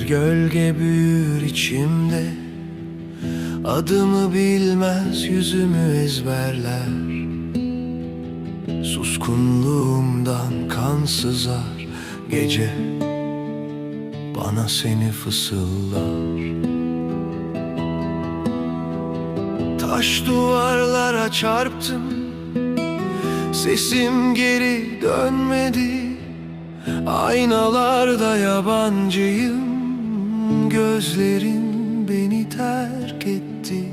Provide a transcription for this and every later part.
gölge büyür içimde. Adımı bilmez yüzümü ezberler. Suskunluğumdan kan sızar. Gece Bana seni fısıldar. Taş duvarlara çarptım. Sesim geri dönmedi. Aynalarda yabancıyım Gözlerin beni terk etti.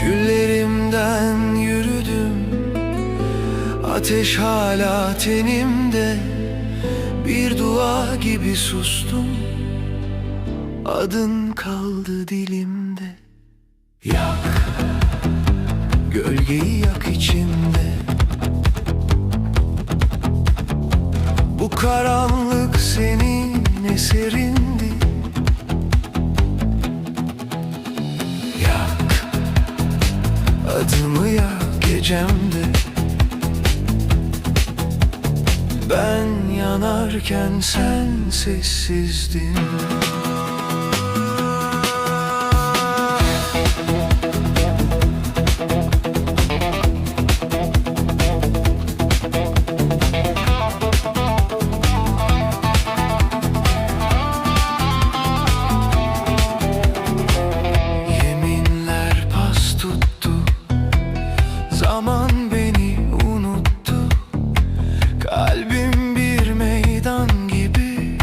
Küllerimden yürüdüm Ateş hala tenimde. Bir dua gibi sustum Adın kaldı dilimde. Yak Gölgeyi yak içimde Bu senin eserindi Yak. Adımı yak gecemde. Ben yanarken sen sessizdin Kalbim bir meydan gibi.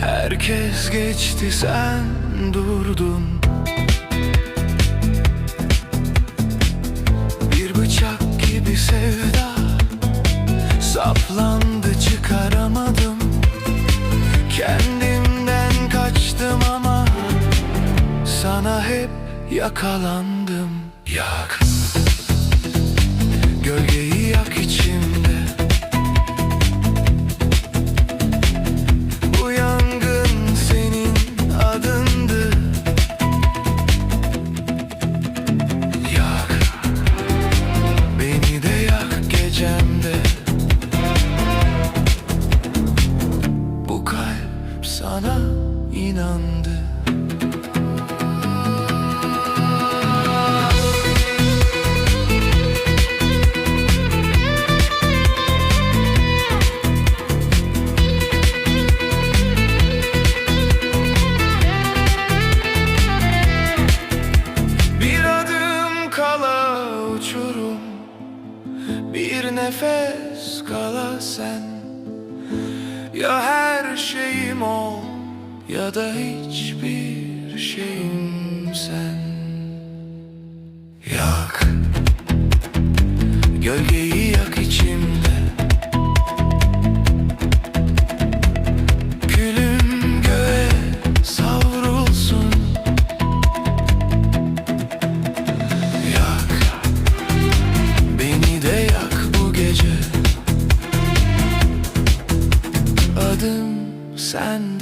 Herkes geçti sen durdun. Bir bıçak gibi sevda. Saplandı çıkaramadım. Kendimden kaçtım ama sana hep yakalandım. Yak Gölgeyi sana inandı. Bir adım kala uçurum Bir nefes kala sen. Ya her Ya da hiçbir şeyim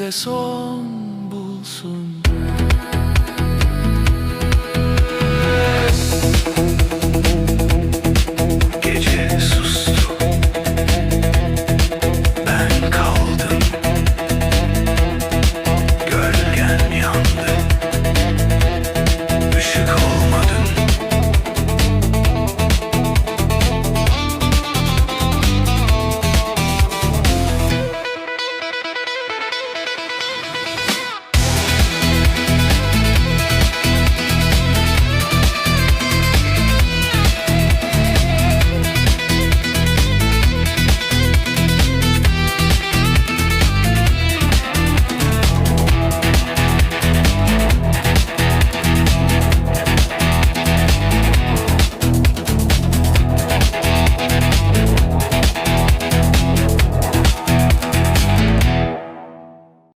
de son